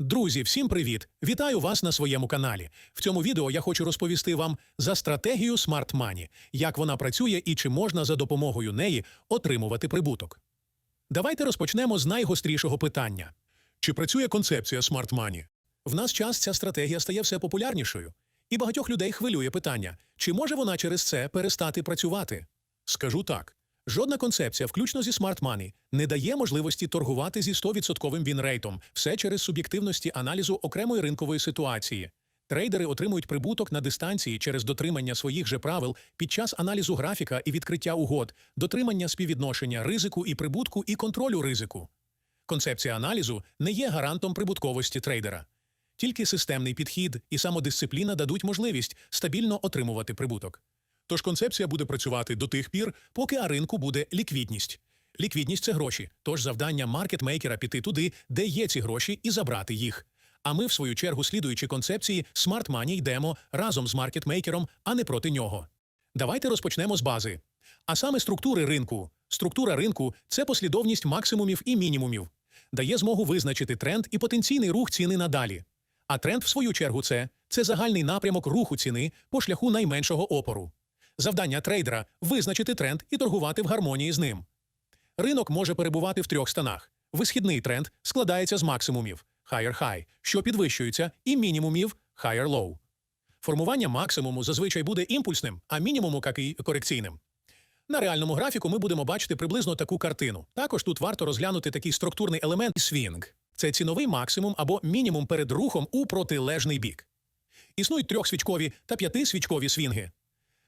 Друзі, всім привіт! Вітаю вас на своєму каналі. В цьому відео я хочу розповісти вам за стратегію Smart Money, як вона працює і чи можна за допомогою неї отримувати прибуток. Давайте розпочнемо з найгострішого питання: чи працює концепція Smart Money? В нас час ця стратегія стає все популярнішою, і багатьох людей хвилює питання: чи може вона через це перестати працювати? Скажу так. Жодна концепція, включно зі Smart Money, не дає можливості торгувати зі 100% вінрейтом, все через суб'єктивності аналізу окремої ринкової ситуації. Трейдери отримують прибуток на дистанції через дотримання своїх же правил під час аналізу графіка і відкриття угод, дотримання співвідношення ризику і прибутку і контролю ризику. Концепція аналізу не є гарантом прибутковості трейдера. Тільки системний підхід і самодисципліна дадуть можливість стабільно отримувати прибуток. Тож концепція буде працювати до тих пір, поки на ринку буде ліквідність. Ліквідність це гроші, тож завдання маркетмейкера піти туди, де є ці гроші, і забрати їх. А ми, в свою чергу, слідуючи концепції Smart Money, йдемо разом з маркетмейкером, а не проти нього. Давайте розпочнемо з бази. А саме структури ринку. Структура ринку це послідовність максимумів і мінімумів, дає змогу визначити тренд і потенційний рух ціни надалі. А тренд, в свою чергу, це, це загальний напрямок руху ціни по шляху найменшого опору. Завдання трейдера визначити тренд і торгувати в гармонії з ним. Ринок може перебувати в трьох станах. Висхідний тренд складається з максимумів higher high, що підвищується, і мінімумів higher low. Формування максимуму зазвичай буде імпульсним, а мінімуму як і корекційним. На реальному графіку ми будемо бачити приблизно таку картину. Також тут варто розглянути такий структурний елемент свінг. Це ціновий максимум або мінімум перед рухом у протилежний бік. Існують трьохсвічкові та п'ятисвічкові свінги.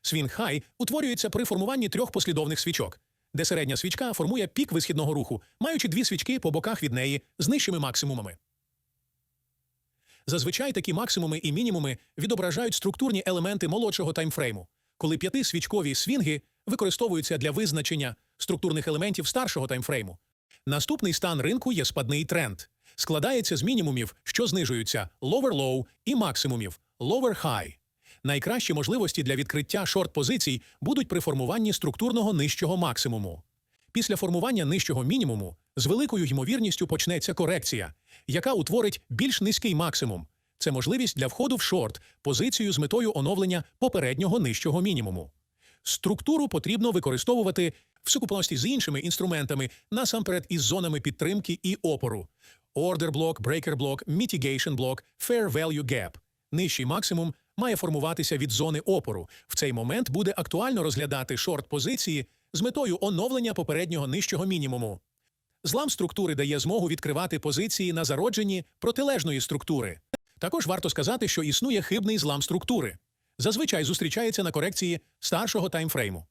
Свінг хай утворюється при формуванні трьох послідовних свічок, де середня свічка формує пік висхідного руху, маючи дві свічки по боках від неї з нижчими максимумами. Зазвичай такі максимуми і мінімуми відображають структурні елементи молодшого таймфрейму, коли п'ятисвічкові свінги використовуються для визначення структурних елементів старшого таймфрейму. Наступний стан ринку є спадний тренд. Складається з мінімумів, що знижуються lower low і максимумів lower high. Найкращі можливості для відкриття шорт-позицій будуть при формуванні структурного нижчого максимуму. Після формування нижчого мінімуму з великою ймовірністю почнеться корекція, яка утворить більш низький максимум. Це можливість для входу в шорт позицію з метою оновлення попереднього нижчого мінімуму. Структуру потрібно використовувати в сукупності з іншими інструментами, насамперед із зонами підтримки і опору. Order блок, breaker блок, mitigation блок, fair value gap. Нижчий максимум має формуватися від зони опору. В цей момент буде актуально розглядати шорт-позиції з метою оновлення попереднього нижчого мінімуму. Злам структури дає змогу відкривати позиції на зародженні протилежної структури. Також варто сказати, що існує хибний злам структури. Зазвичай зустрічається на корекції старшого таймфрейму.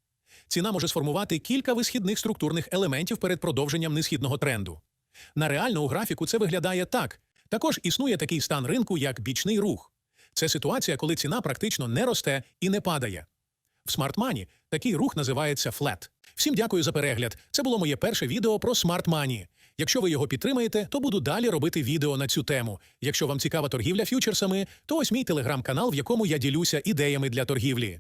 Ціна може сформувати кілька висхідних структурних елементів перед продовженням несхідного тренду. На реальному графіку це виглядає так. Також існує такий стан ринку, як бічний рух. Це ситуація, коли ціна практично не росте і не падає. В смартмані такий рух називається флет. Всім дякую за перегляд. Це було моє перше відео про смартмані. Якщо ви його підтримаєте, то буду далі робити відео на цю тему. Якщо вам цікава торгівля ф'ючерсами, то ось мій телеграм-канал, в якому я ділюся ідеями для торгівлі.